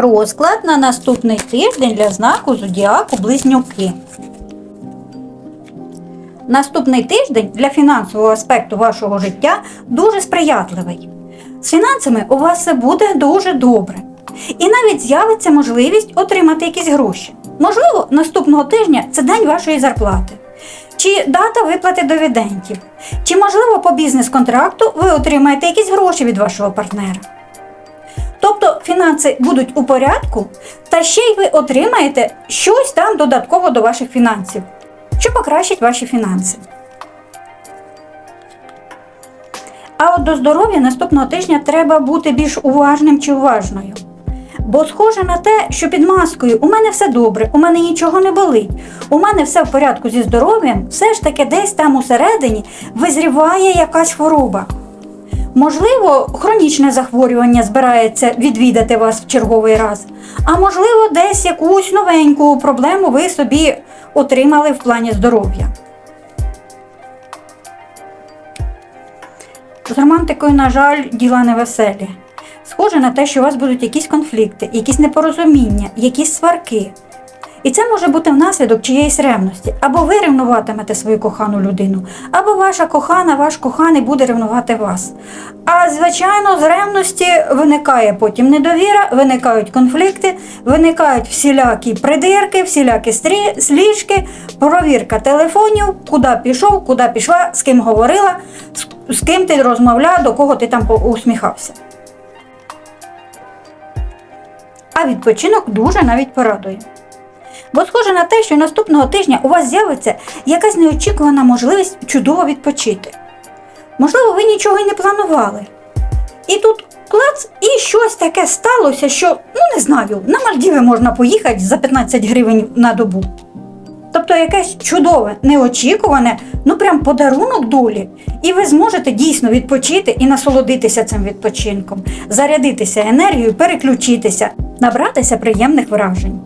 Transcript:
Розклад на наступний тиждень для знаку зодіаку Близнюки. Наступний тиждень для фінансового аспекту вашого життя дуже сприятливий. З фінансами у вас все буде дуже добре. І навіть з'явиться можливість отримати якісь гроші. Можливо, наступного тижня це день вашої зарплати, чи дата виплати дивідендів, чи, можливо, по бізнес-контракту ви отримаєте якісь гроші від вашого партнера. Тобто фінанси будуть у порядку, та ще й ви отримаєте щось там додатково до ваших фінансів, що покращить ваші фінанси. А от до здоров'я наступного тижня треба бути більш уважним чи уважною. Бо схоже на те, що під маскою у мене все добре, у мене нічого не болить, у мене все в порядку зі здоров'ям, все ж таки десь там усередині визріває якась хвороба. Можливо, хронічне захворювання збирається відвідати вас в черговий раз, а можливо, десь якусь новеньку проблему ви собі отримали в плані здоров'я. З романтикою, на жаль, діла невеселі. Схоже на те, що у вас будуть якісь конфлікти, якісь непорозуміння, якісь сварки. І це може бути внаслідок чиєїсь ревності. Або ви ревнуватимете свою кохану людину, або ваша кохана, ваш коханий буде ревнувати вас. А звичайно, з ревності виникає потім недовіра, виникають конфлікти, виникають всілякі придирки, всілякі стрі- сліжки, провірка телефонів, куди пішов, куди пішла, з ким говорила, з- ким ти розмовляв, до кого ти там усміхався. А відпочинок дуже навіть порадує. Бо схоже на те, що наступного тижня у вас з'явиться якась неочікувана можливість чудово відпочити. Можливо, ви нічого й не планували. І тут клац, і щось таке сталося, що, ну не знаю, на Мальдіви можна поїхати за 15 гривень на добу. Тобто якесь чудове, неочікуване, ну прям подарунок долі. І ви зможете дійсно відпочити і насолодитися цим відпочинком, зарядитися енергією, переключитися, набратися приємних вражень.